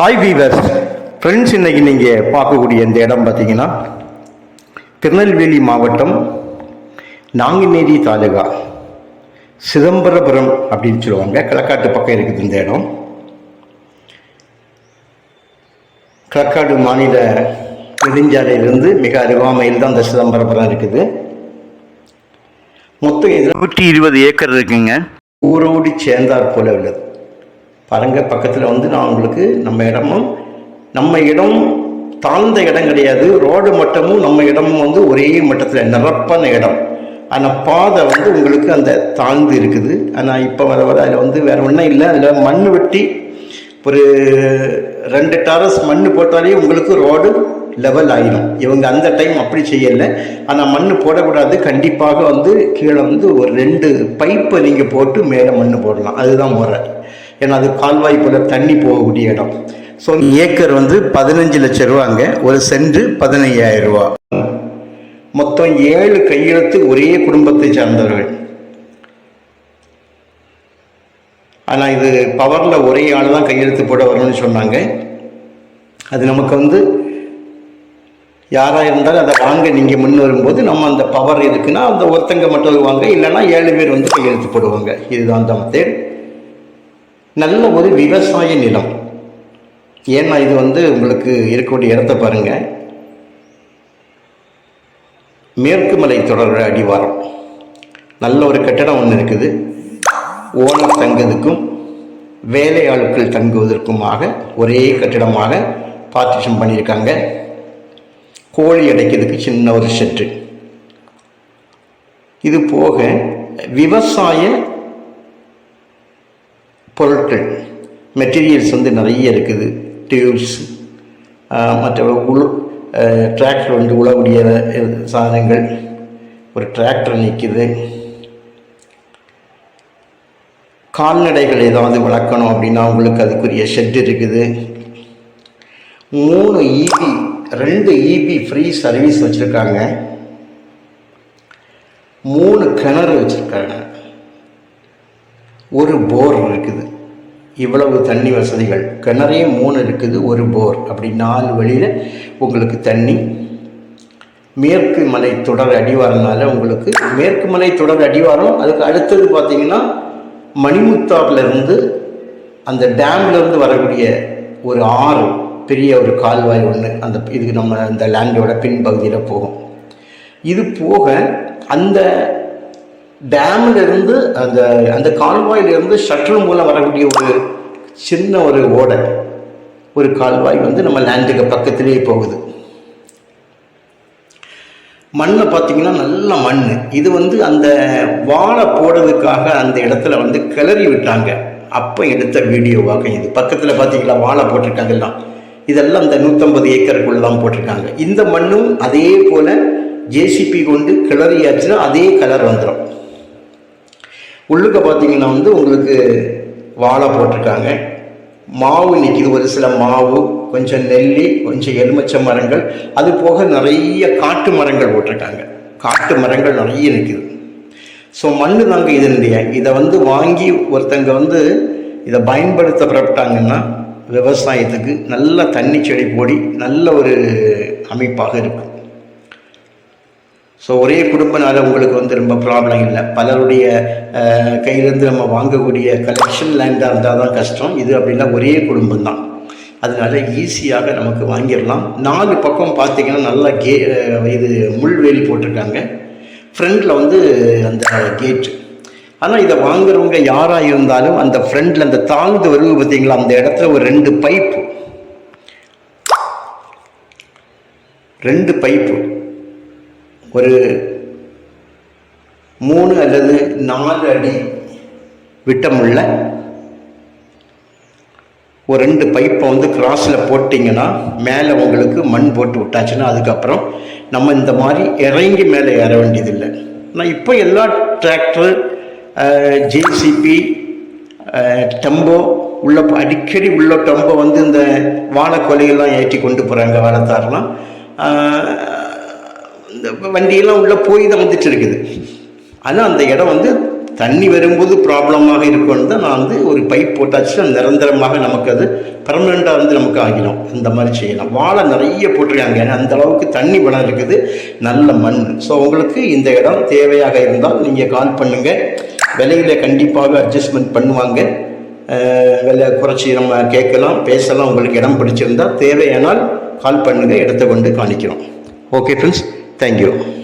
Hi viewers friends இன்னைக்கு நீங்கள் பார்க்கக்கூடிய இந்த இடம் பார்த்தீங்கன்னா திருநெல்வேலி மாவட்டம் நாங்குநேரி தாலுகா சிதம்பரபுரம் அப்படின்னு சொல்லுவாங்க. கிழக்காட்டு பக்கம் இருக்குது இந்த இடம். கிழக்காடு மாநில நெடுஞ்சாலையிலிருந்து மிக அருகாமையில் தான் இந்த சிதம்பரபுரம் இருக்குது. மொத்தம் இதில் நூற்றி இருபது ஏக்கர் இருக்குங்க. ஊரோடி சேர்ந்தாற் போல உள்ளது. பாருங்க பக்கத்தில் வந்து நான் உங்களுக்கு நம்ம இடமும் நம்ம இடம் தாழ்ந்த இடம் கிடையாது. ரோடு மட்டமும் நம்ம இடமும் வந்து ஒரே மட்டத்தில் நிரப்பான இடம். ஆனால் பாதை வந்து உங்களுக்கு அந்த தாழ்ந்து இருக்குது. ஆனால் இப்போ வர வர அதில் வந்து வேறு ஒன்றும் இல்லை. அதில் மண் வெட்டி ஒரு ரெண்டு டாரஸ் மண் போட்டாலே உங்களுக்கு ரோடு லெவல் ஆயிடும் இவங்க அந்த டைம் அப்படி செய்யலை. ஆனால் மண் போடக்கூடாது. கண்டிப்பாக வந்து கீழே வந்து ஒரு ரெண்டு பைப்பை நீங்கள் போட்டு மேலே மண் போடலாம். அதுதான் முறை. ஏன்னா அது கால்வாய் போல தண்ணி போகக்கூடிய இடம். ஸோ ஏக்கர் வந்து பதினஞ்சு லட்சம் ரூபாங்க. ஒரு சென்ட் பதினையாயிரம் ரூபா. மொத்தம் ஏழு கையெழுத்து ஒரே குடும்பத்தை சார்ந்தவர்கள். ஆனால் இது பவரில் ஒரே ஆள் தான் கையெழுத்து போட வரணும்னு சொன்னாங்க. அது நமக்கு வந்து யாராக இருந்தாலும் அதை வாங்க நீங்கள் முன் வரும்போது நம்ம அந்த பவர் இருக்குன்னா அந்த ஒருத்தங்க மட்டும் வாங்க. இல்லைன்னா ஏழு பேர் வந்து கையெழுத்து போடுவாங்க. இதுதான் அந்த மெத்தேட் நல்ல ஒரு விவசாய நிலம். ஏன்னா இது வந்து உங்களுக்கு இருக்கக்கூடிய இடத்த பாருங்கள் மேற்கு மலை தொடர் அடிவாரம். நல்ல ஒரு கட்டடம் ஒன்று இருக்குது. ஓனர் தங்குவதற்கும் வேலையாட்கள் தங்குவதற்குமாக ஒரே கட்டிடமாக பார்ட்டிஷன் பண்ணியிருக்காங்க. கோழி அடைக்கிறதுக்கு சின்ன ஒரு செட்டு இது போக விவசாய பொருட்கள் மெட்டீரியல்ஸ் வந்து நிறைய இருக்குது. டியூப்ஸ் மற்ற உள் டிராக்டர் வந்து உழவுடைய சாதனங்கள். ஒரு டிராக்டர் நிற்கிது கால்நடைகள் ஏதாவது வளர்க்கணும் அப்படின்னா உங்களுக்கு அதுக்குரிய ஷெட் இருக்குது. மூணு இபி ரெண்டு இபி ஃப்ரீ சர்வீஸ் வச்சுருக்காங்க. மூணு கிணறு வச்சுருக்காங்க. ஒரு போர் இவ்வளவு தண்ணி வசதிகள். கிணறே மூணு இருக்குது ஒரு போர். அப்படி நாலு வழியில் உங்களுக்கு தண்ணி. மேற்கு மலை தொடர் அடிவாரனால உங்களுக்கு மேற்கு மலை தொடர் அடிவாரம் அதுக்கு அடுத்தது பார்த்தீங்கன்னா மணிமுத்தாறிலிருந்து அந்த டேம்லேருந்து வரக்கூடிய ஒரு ஆறு பெரிய ஒரு கால்வாய் ஒன்று அந்த இதுக்கு நம்ம அந்த லேண்டோட பின்பகுதியில் போகும். இது போக அந்த டேம்ல இருந்து அந்த அந்த கால்வாயில இருந்து ஷட்டர் மூலம் வரக்கூடிய ஒரு சின்ன ஒரு ஓடை. ஒரு கால்வாய் வந்து நம்ம லேண்டுக்கு பக்கத்திலேயே போகுது. மண்ணை பார்த்தீங்கன்னா நல்ல மண். இது வந்து அந்த வாழை போடுறதுக்காக அந்த இடத்துல வந்து கிளறி விட்டாங்க. அப்போ எடுத்த வீடியோவாக இது. பக்கத்தில் பார்த்தீங்களா? வாழை போட்டிருக்காங்க எல்லாம். இதெல்லாம் அந்த நூற்றம்பது ஏக்கருக்குள்ளலாம் போட்டிருக்காங்க. இந்த மண்ணும் அதே போல் ஜேசிபி கொண்டு கிளறியாச்சுன்னா அதே கலர் வந்துடும் உள்ளுக்க பார்த்தீங்கன்னா வந்து உங்களுக்கு வாழை போட்டிருக்காங்க. மாவு நிற்கிது ஒரு சில மாவு கொஞ்சம் நெல்லி கொஞ்சம் எலுமிச்சை மரங்கள் அது போக நிறைய காட்டு மரங்கள் போட்டிருக்காங்க. காட்டு மரங்கள் நிறைய நிற்கிது ஸோ மண்ணு தாங்க இதனுடைய. இதை வந்து வாங்கி ஒருத்தங்க வந்து இதை பயன்படுத்தப்பட்டாங்கன்னா விவசாயத்துக்கு நல்ல தண்ணி செடி போடி நல்ல ஒரு அமைப்பாக இருக்கும். ஸோ ஒரே குடும்பனால உங்களுக்கு வந்து ரொம்ப ப்ராப்ளம் இல்லை. பலருடைய கையிலேருந்து நம்ம வாங்கக்கூடிய கலெக்ஷன் லேண்டாக இருந்தால் தான் கஷ்டம். இது அப்படின்னா ஒரே குடும்பம் தான் அதனால ஈஸியாக நமக்கு வாங்கிடலாம். நாலு பக்கம் பார்த்தீங்கன்னா நல்லா கே இது முள்வேலி போட்டிருக்காங்க. ஃப்ரண்டில் வந்து அந்த கேட்டு ஆனால் இதை வாங்குறவங்க யாராக இருந்தாலும் அந்த ஃப்ரண்டில் அந்த தாழ்ந்து வருவது பார்த்தீங்களா அந்த இடத்துல ஒரு ரெண்டு பைப்பு ரெண்டு பைப்பு ஒரு மூணு அல்லது நாலு அடி விட்டமுள்ள ஒரு ரெண்டு பைப்பை வந்து கிராஸில் போட்டிங்கன்னா மேலே உங்களுக்கு மண் போட்டு விட்டாச்சுன்னா அதுக்கப்புறம் நம்ம இந்த மாதிரி இறங்கி மேலே ஏற வேண்டியதில்லை. ஆனால் இப்போ எல்லா டிராக்டர் ஜேசிபி டெம்போ உள்ள அடிக்கடி உள்ள டெம்போ வந்து இந்த வாழைக்கொலையெல்லாம் ஏற்றி கொண்டு போகிறாங்க வாழைத்தாரெலாம் இந்த வண்டியெல்லாம் உள்ளே போய் தான் வந்துட்டு இருக்குது. ஆனால் அந்த இடம் வந்து தண்ணி வரும்போது ப்ராப்ளமாக இருக்கும்னு தான் நான் வந்து ஒரு பைப் போட்டாச்சுன்னா நிரந்தரமாக நமக்கு அது பர்மனெண்ட்டாக வந்து நமக்கு ஆகிடும். இந்த மாதிரி செய்யலாம். வாழை நிறைய போட்டிருக்காங்க. ஏன்னா அந்த அளவுக்கு தண்ணி வளம் இருக்குது. நல்ல மண். ஸோ உங்களுக்கு இந்த இடம் தேவையாக இருந்தால் நீங்கள் கால் பண்ணுங்கள் விலையில கண்டிப்பாக அட்ஜஸ்ட்மெண்ட் பண்ணுவாங்க. விலை குறைச்சி நம்ம கேட்கலாம் பேசலாம். உங்களுக்கு இடம் பிடிச்சிருந்தால் தேவையானால் கால் பண்ணுங்கள் இடத்த கொண்டு காணிக்கிறோம். Okay friends Thank you.